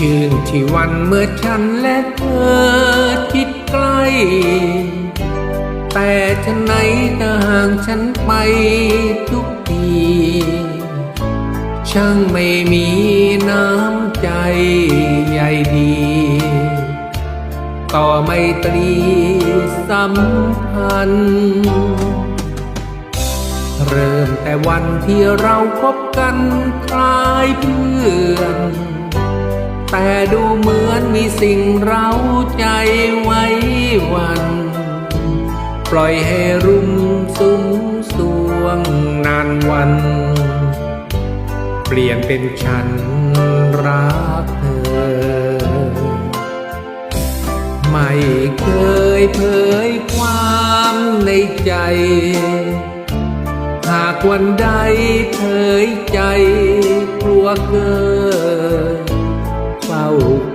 ชื่นที่วันเมื่อฉันและเธอชิดใกล้ แต่ฉันไหนถ้าห่างฉันไปทุกที ช่างไม่มีน้ำใจใยดี ต่อไม่ตรีสัมพันธ์เริ่มแต่วันที่เราพบกันคลายเพื่อน แต่ดูเหมือนมีสิ่งเราใจไว้วัน ปล่อยให้รุมสุมสวงนานวัน เปลี่ยนเป็นฉันรักเธอ ไม่เคยเผยความในใจ หากวันใดเผยใจกลัวเกิน ฝ้า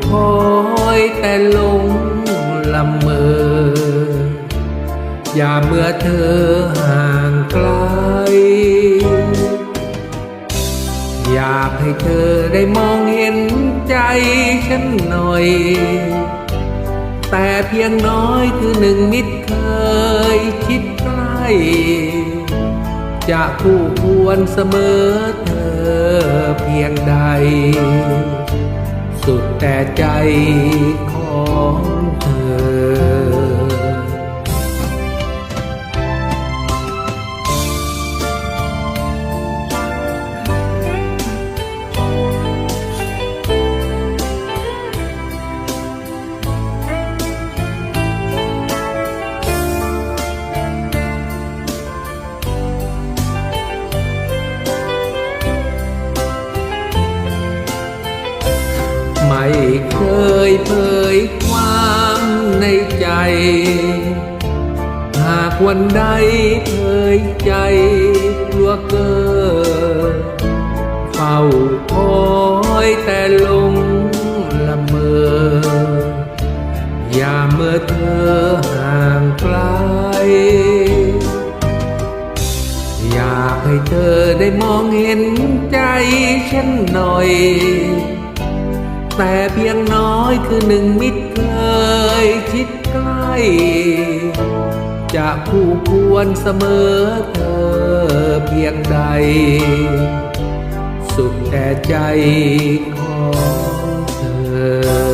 คอยแต่ลงละเมออย่าเมื่อเธอห่างไกล อยากให้เธอได้มองเห็นใจฉันหน่อย แต่เพียงน้อยคือหนึ่งมิตรเคยคิดใกล้ จะคู่ควรเสมอเธอเพียงใด สุดแต่ใจข ไม่เคยเผยความในใจ หากวันใดเผยใจกลัวเกินเฝ้าคอยแต่ลงละเมอ อย่าเมื่อเธอห่างไกล อยากให้เธอได้มองเห็นใจฉันหน่อย แต่เพียงน้อยคือหนึ่งมิตรเคยชิดใกล้จะคู่ควรเสมอเธอเพียงใด สุดแต่ใจของเธอ